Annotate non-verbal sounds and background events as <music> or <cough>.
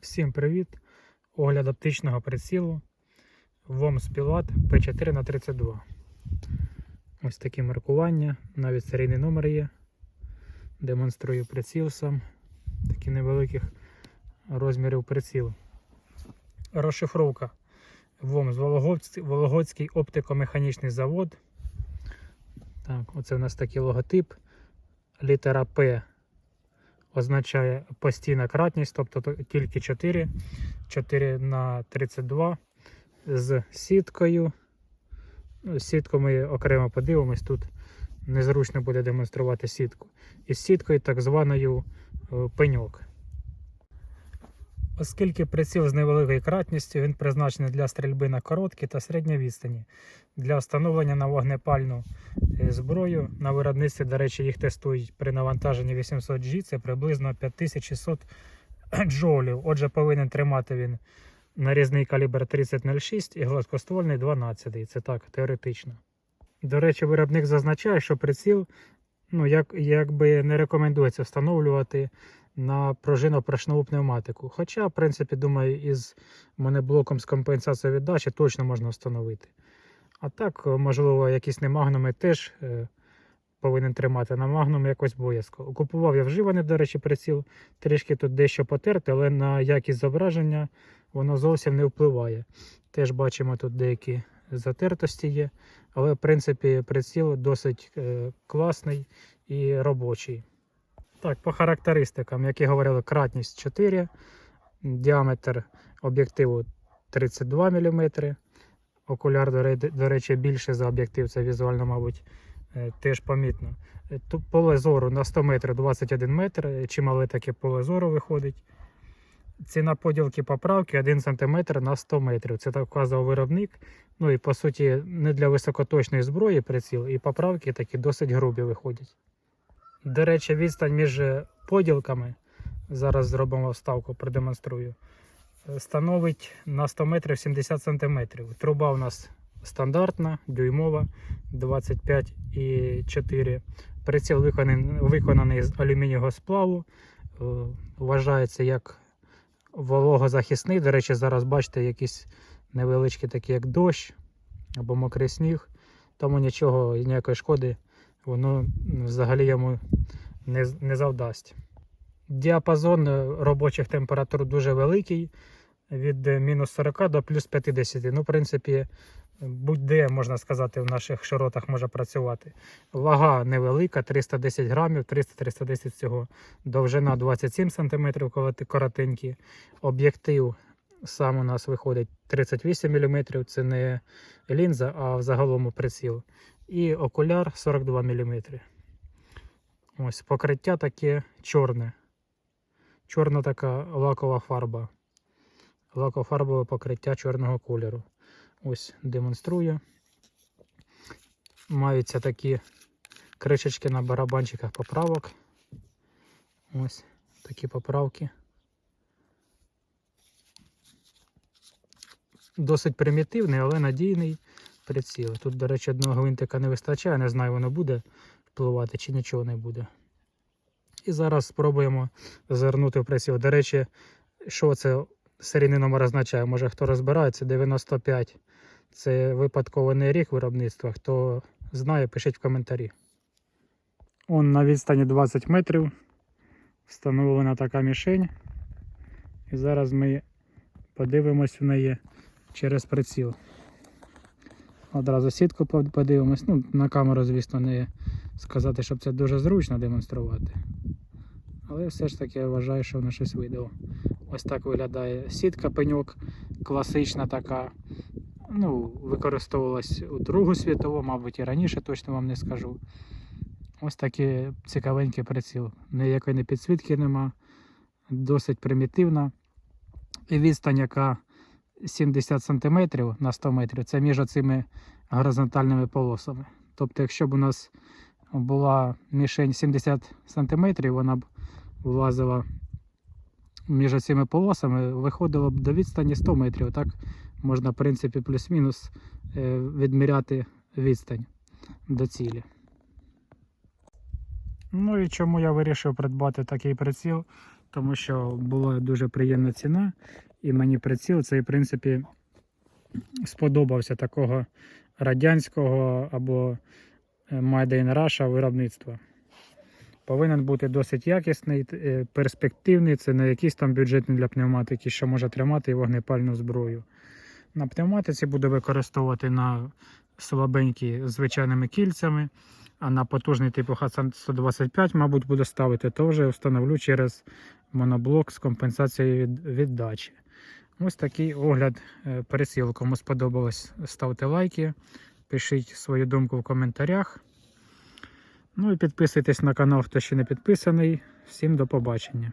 Всім привіт! Огляд оптичного прицілу WOMS Pilot P4 на 32 Ось такі маркування, навіть серійний номер є. Демонструю приціл сам. Такі невеликих розмірів приціл. Розшифровка WOMS Вологодський, Вологодський оптико-механічний завод. Так, оце у нас такий логотип. Літера П означає постійна кратність, тобто тільки 4, 4 на 32 з сіткою. Сітку ми окремо подивимось, тут незручно буде демонструвати сітку. І з сіткою так званою е, пеньок. Оскільки приціл з невеликою кратністю, він призначений для стрільби на короткі та середній відстані. Для встановлення на вогнепальну е, зброю на виробництві, до речі, їх тестують при навантаженні 800G, це приблизно 5600 <clears throat> джоулів. Отже, повинен тримати він нарізний калібр 3006 і гладкоствольний 12. Це так, теоретично. До речі, виробник зазначає, що приціл ну, як, якби не рекомендується встановлювати на пружинно-поршневу пневматику. Хоча, в принципі, думаю, із монеблоком з компенсацією віддачі точно можна встановити. А так, можливо, якісь не магнуми теж е, повинен тримати. На магнум якось боязко. Купував я вживаний, до речі, приціл. Трішки тут дещо потерти, але на якість зображення воно зовсім не впливає. Теж бачимо тут деякі затертості є. Але, в принципі, приціл досить е, класний і робочий. Так, по характеристикам, як і говорили, кратність 4, діаметр об'єктиву 32 мм. Окуляр, до речі, більше за об'єктив, це візуально, мабуть, е, теж помітно. Е, Тут поле зору на 100 метрів 21 метр, е, чимале таке поле зору виходить. Ціна поділки поправки 1 см на 100 метрів. Це так вказував виробник. Ну і по суті, не для високоточної зброї приціл, і поправки такі досить грубі виходять. До речі, відстань між поділками, зараз зробимо вставку, продемонструю, е, становить на 100 метрів 70 см. Труба у нас стандартна, дюймова 25,4. Приціл виконаний, виконаний з алюмінієвого сплаву. Е, Вважається як вологозахисний. До речі, зараз бачите якісь невеличкі такі, як дощ або мокрий сніг. Тому нічого, ніякої шкоди воно взагалі йому не, не завдасть. Діапазон е, робочих температур дуже великий, від е, мінус 40 до плюс 50. Ну, в принципі, будь-де, можна сказати, в наших широтах може працювати. Вага невелика, 310 грамів, 300-310 всього. Довжина 27 см, коротенькі. Об'єктив сам у нас виходить 38 мм. Це не лінза, а взагалом приціл. І окуляр 42 мм. Ось покриття таке чорне. Чорна така лакова фарба. Лакофарбове покриття чорного кольору. Ось демонструю. Маються такі кришечки на барабанчиках поправок. Ось такі поправки. Досить примітивний, але надійний приціл. Тут, до речі, одного гвинтика не вистачає, не знаю, воно буде впливати чи нічого не буде. І зараз спробуємо звернути в приціл. До речі, що це серійний номер означає? Може хто розбирається, 95. Це випадково не рік виробництва. Хто знає, пишіть в коментарі. Он на відстані 20 метрів встановлена така мішень. І зараз ми подивимось в неї через приціл. Одразу сітку подивимось. Ну, на камеру, звісно, не сказати, щоб це дуже зручно демонструвати. Але все ж таки я вважаю, що воно щось видало. Ось так виглядає сітка пеньок, класична така. Ну, використовувалась у Другу світову, мабуть, і раніше точно вам не скажу. Ось такий цікавенький приціл. Ніякої не підсвітки нема, досить примітивна. І відстань, яка 70 см на 100 метрів, це між цими горизонтальними полосами. Тобто, якщо б у нас була мішень 70 см, вона б влазила між цими полосами, виходило б до відстані 100 метрів. Так можна, в принципі, плюс-мінус е, відміряти відстань до цілі. Ну і чому я вирішив придбати такий приціл? Тому що була дуже приємна ціна, і мені приціл цей, в принципі, сподобався такого радянського або е, Made in Russia виробництва. Повинен бути досить якісний, е, перспективний, це не якийсь там бюджетний для пневматики, що може тримати вогнепальну зброю. На пневматиці буду використовувати на слабенькі звичайними кільцями, а на потужний типу Хасан 125, мабуть, буду ставити, то вже встановлю через моноблок з компенсацією від- віддачі. Ось такий огляд е. Кому сподобалось, ставте лайки, пишіть свою думку в коментарях. Ну і підписуйтесь на канал, хто ще не підписаний. Всім до побачення.